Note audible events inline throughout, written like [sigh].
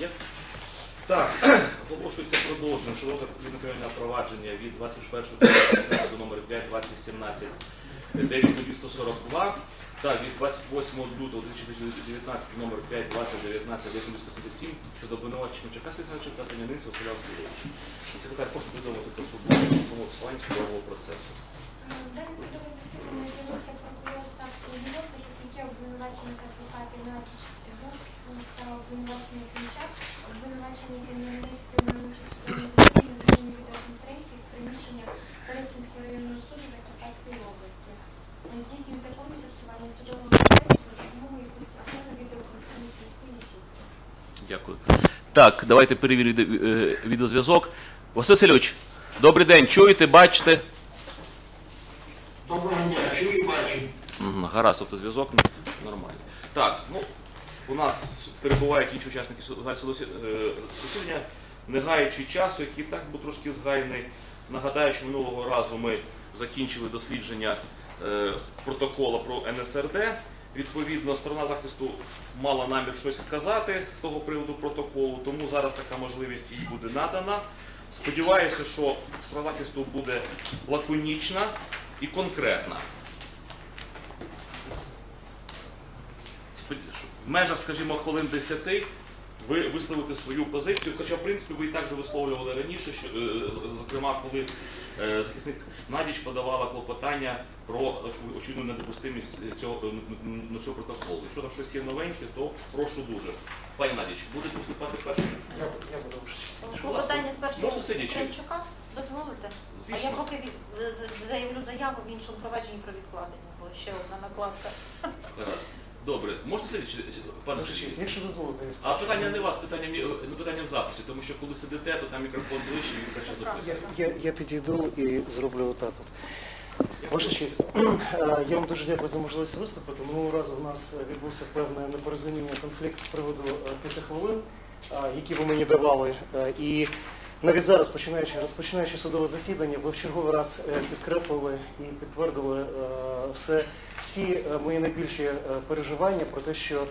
Є? Так, [clears throat] оголошується продовження щодо кримінального провадження від 21.17 номер 5 2017 9142 та від 28 лютого 2019 номер 5 2019 9177 щодо обвинувачення Черкаського Олександровича та Танянинця Василя Васильовича. Секретар, прошу повідомити про судовому посиланні судового процесу. Дане судове засідання з'явився прокурор Савського захисники обвинувачених адвокатів Натіч Гурський та обвинувачення Клінчак, обвинувачення Кремлівниць приймали участь у на цій відеоконференції з приміщення Перечинського районного суду Закарпатської області. Здійснюється повне фіксування судового процесу за допомогою підсистеми відеоконференційської сітки. Дякую. Так, давайте перевіримо відео- е, відеозв'язок. Василь Васильович, добрий день. Чуєте, бачите? Доброго дня, чую і бачу. Мгм, Гаразд, тобто зв'язок нормальний. Так, ну у нас перебувають інші учасники е, засідання, не гаючи часу, який так був трошки згайний. Нагадаю, що минулого разу ми закінчили дослідження е, протокола про НСРД. Відповідно, сторона захисту мала намір щось сказати з того приводу протоколу, тому зараз така можливість їй буде надана. Сподіваюся, що сторона захисту буде лаконічна і конкретна. Спод- що в межах, скажімо, хвилин 10 ви висловите свою позицію. Хоча, в принципі, ви і так же висловлювали раніше, що, е, зокрема, коли е, захисник Надіч подавала клопотання про очевидну недопустимість цього, е, н- н- н- цього протоколу. Якщо там щось є новеньке, то прошу дуже. Пані Надіч, будете виступати першим? Я, я буду вже. Клопотання Можете сидячи? Кравчука дозволите? А я поки від, заявлю заяву в іншому провадженні про відкладення, бо ще одна накладка. Добре, можете сидіти, пане Сергій? якщо дозволите, я А скажу. питання не вас, питання, мі- ну, питання в записі, тому що коли сидите, то там мікрофон ближче, він краще записує. Я, я підійду і зроблю отак от. Ваша честь, [clears throat] е, я вам дуже дякую за можливість виступити. Минулого разу у нас відбувся певне непорозуміння, конфлікт з приводу е, п'яти хвилин, е, які ви мені давали. Е, І навіть зараз, починаючи, розпочинаючи судове засідання, ви в черговий раз е, підкреслили і підтвердили е, все, всі е, мої найбільші переживання про те, що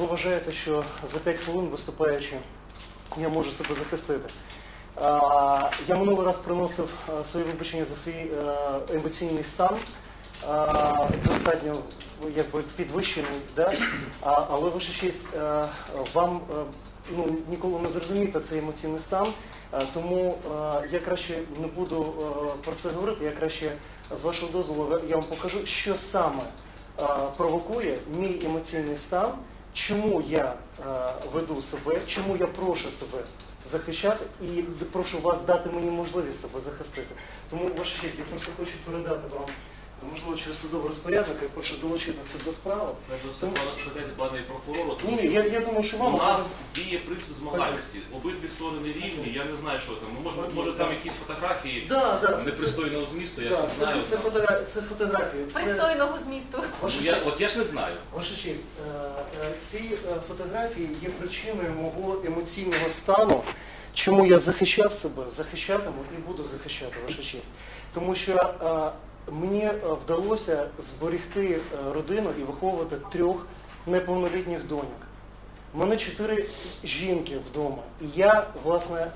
ви вважаєте, що за 5 хвилин виступаючи, я можу себе захистити. Я минулий раз приносив а, свої вибачення за свій емоційний стан, достатньо якби, підвищений, да? але ваша честь, вам ну, ніколи не зрозуміти цей емоційний стан, е, тому е, я краще не буду е, про це говорити, я краще з вашого дозволу я вам покажу, що саме провокує мій емоційний стан, чому я веду себе, чому я прошу себе захищати і прошу вас дати мені можливість себе захистити. Тому, ваша честь, я просто хочу передати вам, можливо, через судовий розпорядок, я прошу долучити це до справи. Перш за все, передайте пане прокурору, тому Ні, що я, я думаю, що вам у нас діє принцип змагальності. Обидві сторони рівні, я не знаю, що там. Ну, Може, Окей, може там так. якісь фотографії да, да, це, це, непристойного змісту, я да, ж не це, знаю. це, там. фотогра- це фотографії. Це, Пристойного змісту. ваша Ну, я, честь, от я ж не знаю. Ваша честь, е, е, ці е, фотографії є причиною мого емоційного стану, чому я захищав себе, захищатиму і буду захищати, ваша честь. Тому що е, мені е, вдалося зберегти е, родину і виховувати трьох неповнолітніх доньок. У мене чотири жінки вдома. І я, власне,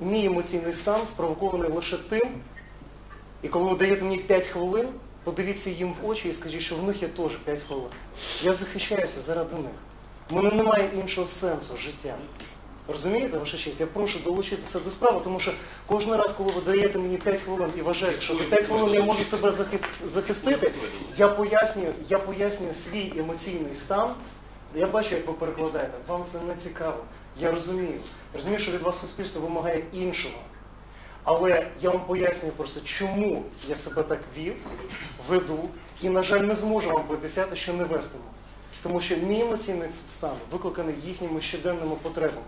мій емоційний стан спровокований лише тим, і коли ви даєте мені 5 хвилин, подивіться їм в очі і скажіть, що в них є теж 5 хвилин. Я захищаюся заради них. У мене немає іншого сенсу життя. Розумієте, ваша честь? Я прошу долучитися до справи, тому що кожен раз, коли ви даєте мені 5 хвилин і вважаєте, що за 5 хвилин я можу себе захистити, я пояснюю, я пояснюю свій емоційний стан. Я бачу, як ви перекладаєте. Вам це не цікаво. Я розумію. Розумію, що від вас суспільство вимагає іншого. Але я вам пояснюю просто, чому я себе так вів, веду, і, на жаль, не зможу вам пообіцяти, що не вестиму. Тому що мій емоційний стан викликаний їхніми щоденними потребами.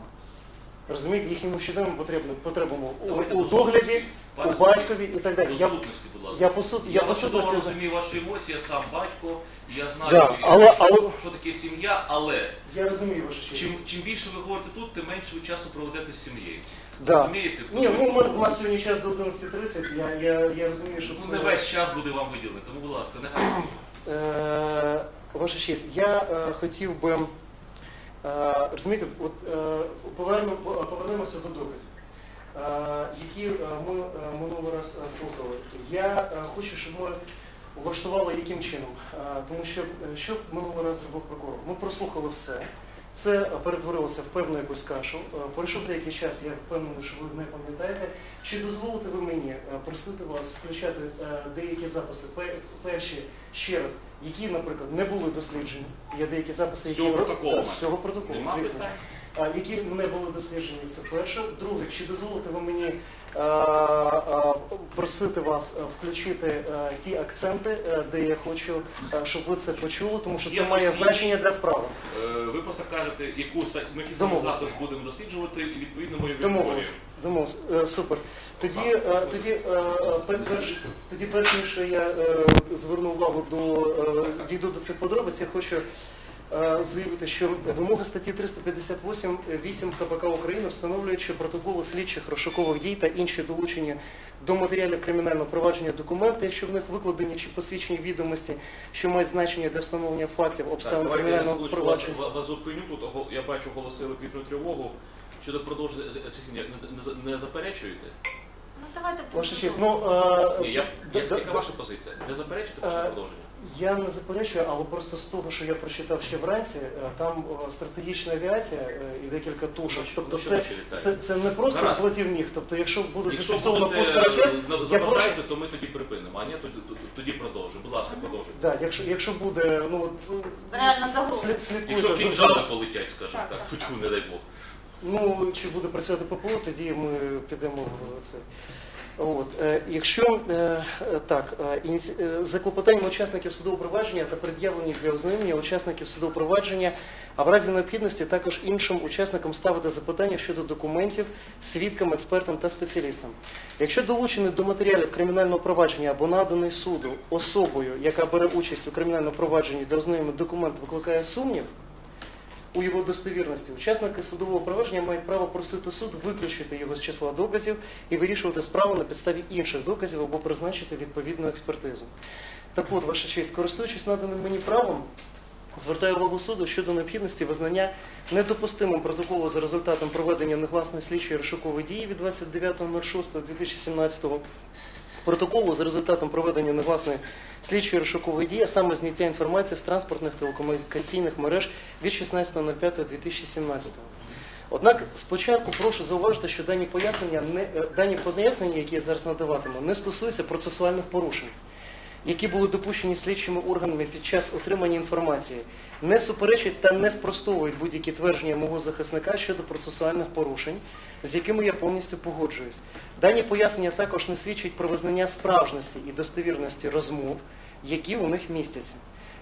Розумієте, їхніми щоденними потребами, потребами у, Давайте у до догляді, сутності. у Пане батькові і так далі. До Я, сутності, будь ласка. я по сут- Я, по чудово сутності- розумію ваші емоції, я сам батько, і я знаю, Да, але- що, але- що таке сім'я, але я розумію вашу честь. чим, чим більше ви говорите тут, тим менше ви часу проведете з сім'єю. Да. Розумієте? Ні, ну ми- у нас сьогодні час до 11.30, я, я, я розумію, що Ну, це... не весь час буде вам виділений, тому, будь ласка, не гайте. Е, Ваша честь, я е, хотів би Розумієте, от е, повернемо- повернемося до доказів, е, які е, ми е, минулий раз е, слухали. Я е, хочу, щоб ми влаштували яким чином. Е, Тому що е, що минулий раз зробив прокурор? Ми прослухали все. Це перетворилося в певну якусь кашу. Е, Пройшов деякий час, я впевнений, що ви не пам'ятаєте. Чи дозволите ви мені е, просити вас включати е, деякі записи? Перші ще раз, які, наприклад, не були досліджені. Є деякі записи, які цього протоколу, з цього протоколу, звісно. Які не були досліджені, це перше. Друге, чи дозволите ви мені просити вас е, включити е, ті акценти, е, де я хочу, щоб ви це почули, тому що це має значення для справи. Ви просто кажете, яку ми запис будемо досліджувати, і відповідно ми Домовились. Домовились. Супер. Тоді, тоді, пер- перш, тоді перш ніж я зверну увагу до дійду до цих подробиць, я хочу заявити, що вимоги статті 358 8 КПК України встановлюють, що протоколи слідчих розшукових дій та інші долучені до матеріалів кримінального провадження документи, якщо в них викладені чи посвідчені відомості, що мають значення для встановлення фактів Так, обставин давайте я кримінального секундочку вас, провадження. вас зупиню тут. Ого- Я бачу, оголосили квітну тривогу. Щодо продовження засідання не, не, не заперечуєте? Ну давайте Ваша честь, ну, е, Ні, я, я, яка ваша позиція? Не заперечуєте Е, продовження? Я не заперечую, але просто з того, що я прочитав ще вранці, е, там стратегічна авіація е, і декілька тушок. Тобто це, це, це не просто Гаразд. злетів ніг. Тобто, якщо буде зафіксовано пуск ракет, е, я прошу, то ми тоді припинимо. А ні, тоді, тоді продовжуємо. Будь ласка, продовжуйте. да, якщо, якщо буде, ну от ну, слід, слідкуйте Якщо кінжали полетять, скажімо Так, так, так, не дай Бог. Ну, чи буде працювати ППО, тоді ми підемо в це. От, е, якщо е, так, е, за клопотанням учасників судового провадження та пред'явлені для ознайомлення учасників судового провадження, а в разі необхідності також іншим учасникам ставити запитання щодо документів, свідкам, експертам та спеціалістам. Якщо долучений до матеріалів кримінального провадження або наданий суду особою, яка бере участь у кримінальному провадженні до ознайомлення документ викликає сумнів, у його достовірності. Учасники судового провадження мають право просити суд виключити його з числа доказів і вирішувати справу на підставі інших доказів або призначити відповідну експертизу. Так от, ваша честь, користуючись наданим мені правом, звертаю увагу суду щодо необхідності визнання недопустимим протоколу за результатом проведення негласної слідчої розшукової дії від 29.06.2017 протоколу за результатом проведення негласної слідчої розшукової дії, а саме зняття інформації з транспортних телекомунікаційних мереж від 16.05.2017. Однак спочатку прошу зауважити, що дані пояснення, не, е, дані пояснення, які я зараз надаватиму, не стосуються процесуальних порушень, які були допущені слідчими органами під час отримання інформації, не суперечать та не спростовують будь-які твердження мого захисника щодо процесуальних порушень, з якими я повністю погоджуюсь. Дані пояснення також не свідчать про визнання справжності і достовірності розмов, які у них містяться.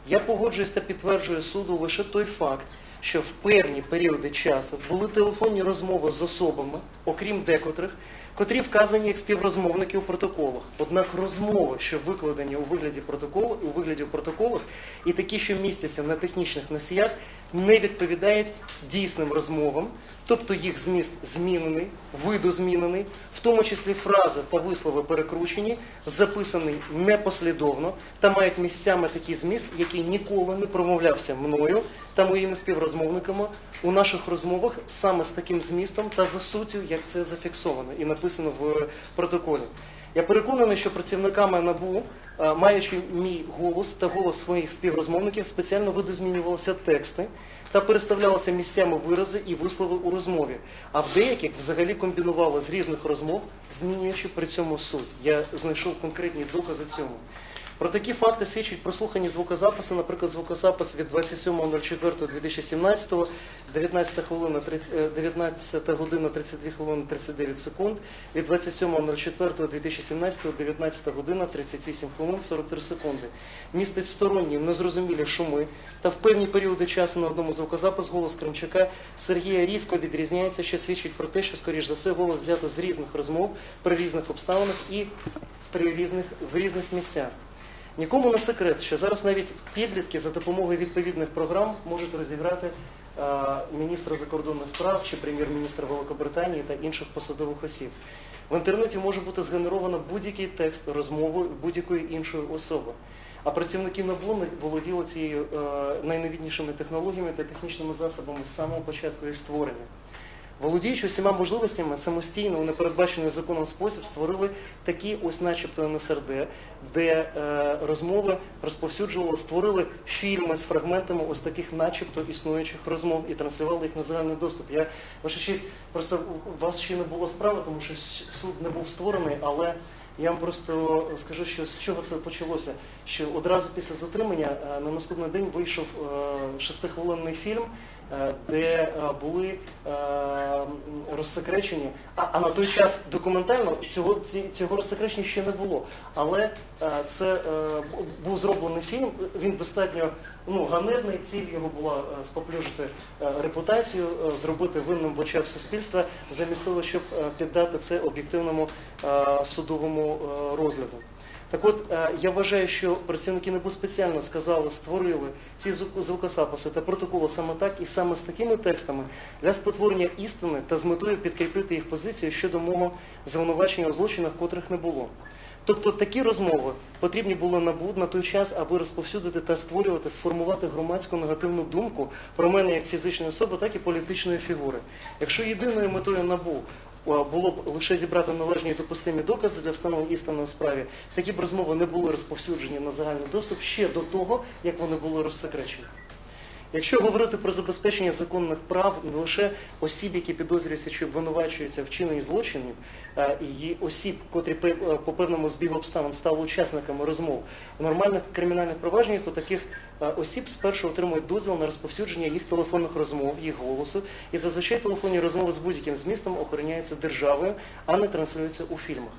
Я погоджуюсь та підтверджую суду лише той факт, що в певні періоди часу були телефонні розмови з особами, окрім декотрих, котрі вказані як співрозмовники у протоколах. Однак розмови, що викладені у вигляді протоколу, у вигляді протоколах, і такі, що містяться на технічних носіях, не відповідають дійсним розмовам, тобто їх зміст змінений, видозмінений, в тому числі фрази та вислови перекручені, записаний непослідовно та мають місцями такий зміст, який ніколи не промовлявся мною та моїми співрозмовниками у наших розмовах саме з таким змістом та за суттю, як це зафіксовано і написано в протоколі. Я переконаний, що працівниками НАБУ, е, маючи мій голос та голос своїх співрозмовників, спеціально видозмінювалися тексти та переставлялися місцями вирази і вислови у розмові. А в деяких взагалі комбінували з різних розмов, змінюючи при цьому суть. Я знайшов конкретні докази цьому. Про такі факти свідчать прослухані звукозаписи, наприклад, звукозапис від 27.04.2017, 19 хвилина 30, е, 19 година 32 хвилини 39 секунд, від 27.04.2017, 19 година 38 хвилин 43 секунди. Містить сторонні, незрозумілі шуми, та в певні періоди часу на одному звукозапис голос Кримчака Сергія різко відрізняється, що свідчить про те, що, скоріш за все, голос взято з різних розмов, при різних обставинах і при різних, в різних місцях. Нікому не секрет, що зараз навіть підлітки за допомогою відповідних програм можуть розіграти е, міністра закордонних справ чи прем'єр-міністра Великобританії та інших посадових осіб. В інтернеті може бути згенеровано будь-який текст розмови будь-якої іншої особи. А працівники НАБУ володіли цією е, найновітнішими технологіями та технічними засобами з самого початку їх створення. Володіючи усіма можливостями, самостійно у непередбачений законом спосіб створили такі ось начебто НСРД, де е, розмови розповсюджували, створили фільми з фрагментами ось таких начебто існуючих розмов і транслювали їх на загальний доступ. Я ваша честь, просто у вас ще не було справи, тому що суд не був створений, але я вам просто скажу, що з чого це почалося. Що одразу після затримання е, на наступний день вийшов е, шестихвилинний фільм, де е, були е, розсекречені. А, на той час документально цього, цього розсекречення ще не було. Але е, це е, був зроблений фільм. Він достатньо ну, ганебний. Ціль його була е, споплюжити е, репутацію, е, зробити винним в очах суспільства, замість того, щоб е, піддати це об'єктивному е, судовому е, розгляду. Так от, е, я вважаю, що працівники НАБУ спеціально сказали, створили ці звук- звукозаписи та протоколи саме так і саме з такими текстами для спотворення істини та з метою підкріпити їх позицію щодо мого звинувачення у злочинах, котрих не було. Тобто такі розмови потрібні були НАБУ на той час, аби розповсюдити та створювати, сформувати громадську негативну думку про мене як фізичної особи, так і політичної фігури. Якщо єдиною метою НАБУ було б лише зібрати належні допустимі докази для встановлення істини у справі, такі б розмови не були розповсюджені на загальний доступ ще до того, як вони були розсекречені. Якщо говорити про забезпечення законних прав не лише осіб, які підозрюються чи обвинувачуються вчиненні злочинів, е, і осіб, котрі е, по певному збігу обставин стали учасниками розмов в нормальних кримінальних провадженнях, то таких е, осіб спершу отримують дозвіл на розповсюдження їх телефонних розмов, їх голосу, і зазвичай телефонні розмови з будь-яким змістом охороняються державою, а не транслюються у фільмах.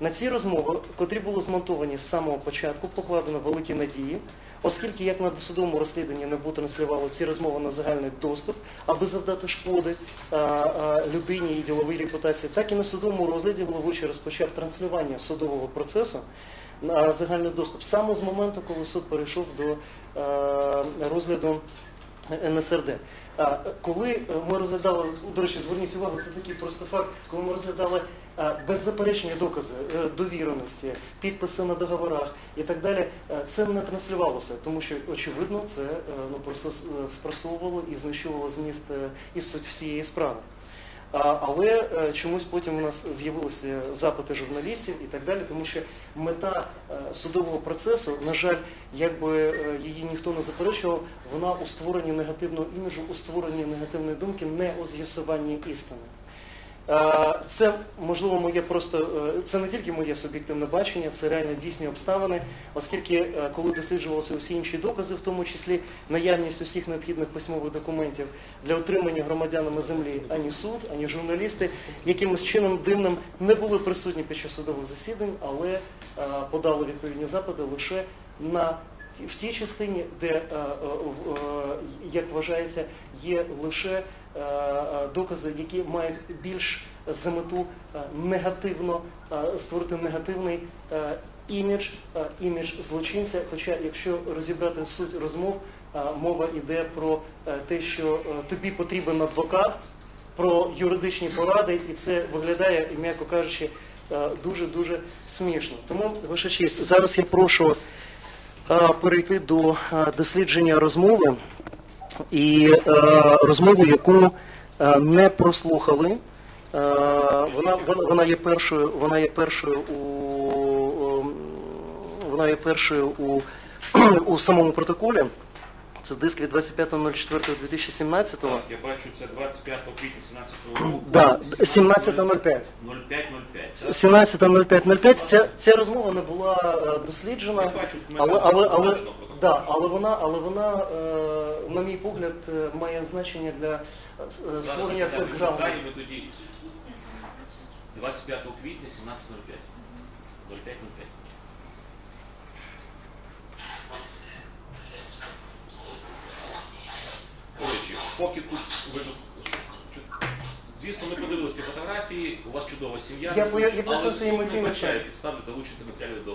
На ці розмови, котрі були змонтовані з самого початку, покладено великі надії, оскільки як на досудовому розслідуванні НАБУ транслювало ці розмови на загальний доступ, аби завдати шкоди а, а, людині і діловій репутації, так і на судовому розгляді головуючий розпочав транслювання судового процесу на загальний доступ саме з моменту, коли суд перейшов до е, розгляду НСРД. Коли е, ми розглядали, до речі, зверніть увагу, це такий просто факт, коли ми розглядали е, беззаперечні докази е, довіреності, підписи на договорах і так далі, е, це не транслювалося, тому що очевидно це е, ну просто е, спростовувало і знищувало зміст е, і суть всієї справи. Але чомусь потім у нас з'явилися запити журналістів і так далі, тому що мета е, судового процесу, на жаль, якби е, її ніхто не заперечував, вона у створенні негативного іміджу, у створенні негативної думки, не у з'ясуванні істини. Е, Це можливо моє просто е, це не тільки моє суб'єктивне бачення, це реально дійсні обставини, оскільки е, коли досліджувалися усі інші докази, в тому числі наявність усіх необхідних письмових документів для отримання громадянами землі ані суд, ані журналісти, якимось чином дивним не були присутні під час судових засідань, але подали відповідні запити лише на в тій частині, де, е, е, е, як вважається, є лише докази, які мають більш за мету негативно створити негативний імідж, імідж злочинця. Хоча, якщо розібрати суть розмов, мова йде про те, що тобі потрібен адвокат, про юридичні поради, і це виглядає, м'яко кажучи, е, дуже-дуже смішно. Тому, ваша честь, зараз я прошу перейти до е, дослідження розмови і розмови, яку е, не прослухали. Е, вона, вона, вона є першою, вона є першою у ем, вона є першою у, [clears throat] у самому протоколі. Це диск від 25.04.2017. Так, я бачу, це 25 квітня 17 року. Да, 17.05. 05.05. 17.05.05 ця, ця розмова не була е, досліджена, Я бачу, ми але, але, але, зазначено протокол. да, але вона, але вона е, на мій погляд, е, має значення для е, с- е, Зараз створення я бекграунду. ми тоді 25 квітня 17.05. 05.05. До речі, поки тут ви Звісно, ми подивилися ті фотографії, у вас чудова сім'я, Я поя- я просто але це суд емоційно не вбачає чую. підстави долучити матеріалів до,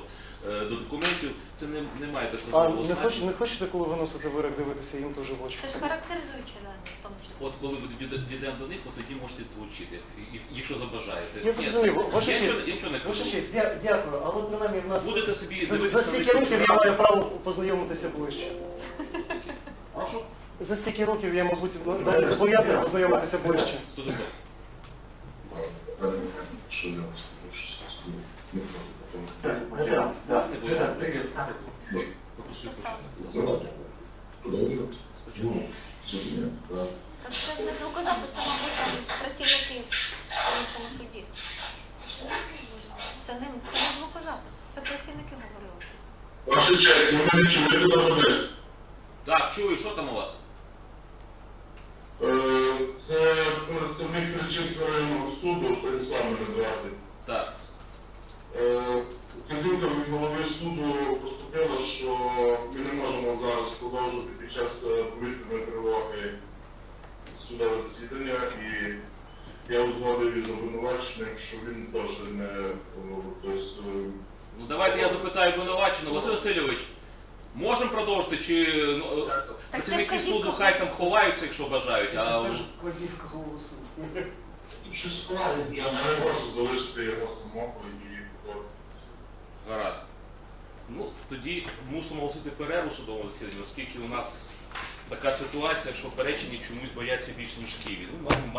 е, до документів. Це не, не має А не, хоч, значення. не хочете, коли виносите вирок, дивитися їм теж в очі? Це ж характеризуючі дані в тому числі. От коли ви дійде- дійдемо до них, от тоді можете долучити, і- якщо забажаєте. Я Ні, зрозумів, це- ваша я честь. нічого- я нічого не Ваша кажу. честь, дя, дякую, але принаймні в нас Будете собі за, за на стільки років я маю право познайомитися ближче. За стільки років я, мабуть, навіть зобов'язаний познайомитися ближче. Що я. Ну, це ж не звукозапис, це, мабуть, там працівники в іншому суді. Це не, це не звукозапис, це працівники говорили щось. Ваша честь, мене? Так, чую, що там у вас? Е, Це представник Печерського районного суду, Станіслав мене звати. Так. Е, Вказівка від голови суду поступила, що ми не можемо зараз продовжувати під час е, повітряної тривоги судове засідання і я узгодив із обвинуваченим, що він теж не тобто, Ну давайте я запитаю обвинуваченого. Василь Васильович, можемо продовжити, чи ну, е, працівники вказівка. суду хай там ховаються, якщо бажають, а Це ж квазівка голови суду. щось справді, я не можу залишити його самого і гаразд. Ну, тоді мусимо оголосити перерву судовому засіданні, оскільки у нас така ситуація, що перечені чомусь бояться більш ніж в Києві. Ну, маємо-